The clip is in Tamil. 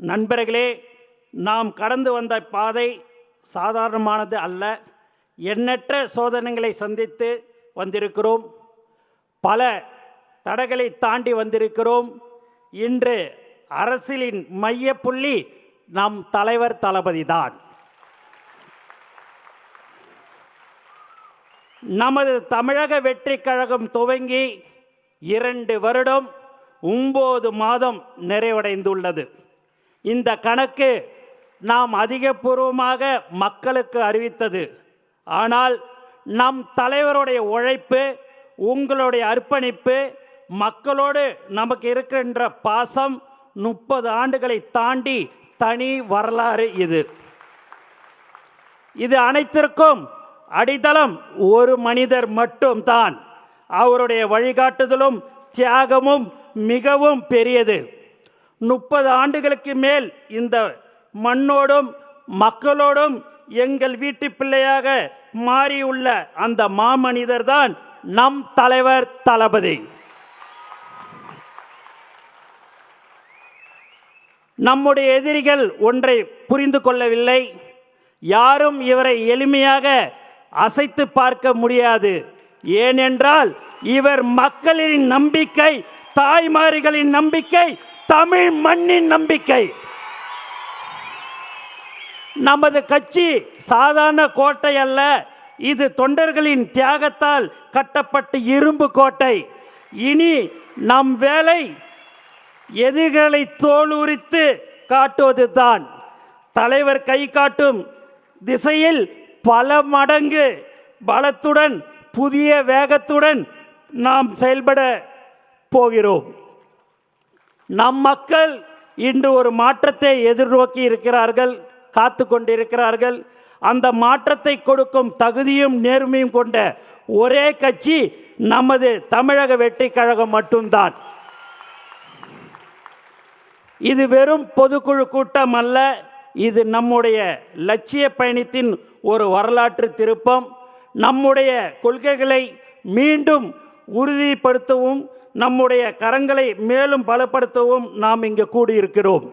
நண்பர்களே நாம் கடந்து வந்த பாதை சாதாரணமானது அல்ல. எண்ணற்ற சோதனைகளை சந்தித்து வந்திருக்கிறோம். பல தடைகளை தாண்டி வந்திருக்கிறோம். இன்று அரசியலின் மையப்புள்ளி நம் தலைவர் தளபதி தான். நமது தமிழக வெற்றி கழகம் துவங்கி இரண்டு வருடம் ஒன்பது மாதம் நிறைவடைந்துள்ளது. இந்த கணக்கு நாம் அதிகபூர்வமாக மக்களுக்கு அறிவித்தது. ஆனால் நம் தலைவருடைய உழைப்பு உங்களுடைய அர்ப்பணிப்பு மக்களோடு நமக்கு இருக்கின்ற பாசம் முப்பது ஆண்டுகளை தாண்டி தனி வரலாறு இது. இது அனைத்திற்கும் அடித்தளம் ஒரு மனிதர் மட்டும்தான். அவருடைய வழிகாட்டுதலும் தியாகமும் மிகவும் பெரியது. முப்பது ஆண்டுகளுக்கு மேல் இந்த மண்ணோடும் மக்களோடும் எங்கள் வீட்டு பிள்ளையாக மாறியுள்ள அந்த மாமனிதர் தான் நம் தலைவர் தளபதி. நம்முடைய எதிரிகள் ஒன்றை புரிந்து கொள்ளவில்லை. யாரும் இவரை எளிமையாக அசைத்து பார்க்க முடியாது. ஏனென்றால் இவர் மக்களின் நம்பிக்கை தாய்மார்களின் நம்பிக்கை தமிழ் மண்ணின் நம்பிக்கை. நமது கட்சி சாதாரண கோட்டை அல்ல இது தொண்டர்களின் தியாகத்தால் கட்டப்பட்ட இரும்பு கோட்டை. இனி நம் வேலை எதிர்களை தோலுரித்து காட்டுவதுதான். தலைவர் கை காட்டும் திசையில் பல மடங்கு பலத்துடன் புதிய வேகத்துடன் நாம் செயல்பட போகிறோம். நம் மக்கள் இன்று ஒரு மாற்றத்தை எதிர்நோக்கி இருக்கிறார்கள் காத்து கொண்டிருக்கிறார்கள். அந்த மாற்றத்தை கொடுக்கும் தகுதியும் நேர்மையும் கொண்ட ஒரே கட்சி நமது தமிழக வெற்றி கழகம் மட்டும்தான். இது வெறும் பொதுக்குழு கூட்டம் அல்ல இது நம்முடைய லட்சிய பயணத்தின் ஒரு வரலாற்று திருப்பம். நம்முடைய கொள்கைகளை மீண்டும் உறுதிப்படுத்தவும் நம்முடைய கரங்களை மேலும் பலப்படுத்தவும் நாம் இங்கு கூடியிருக்கிறோம்.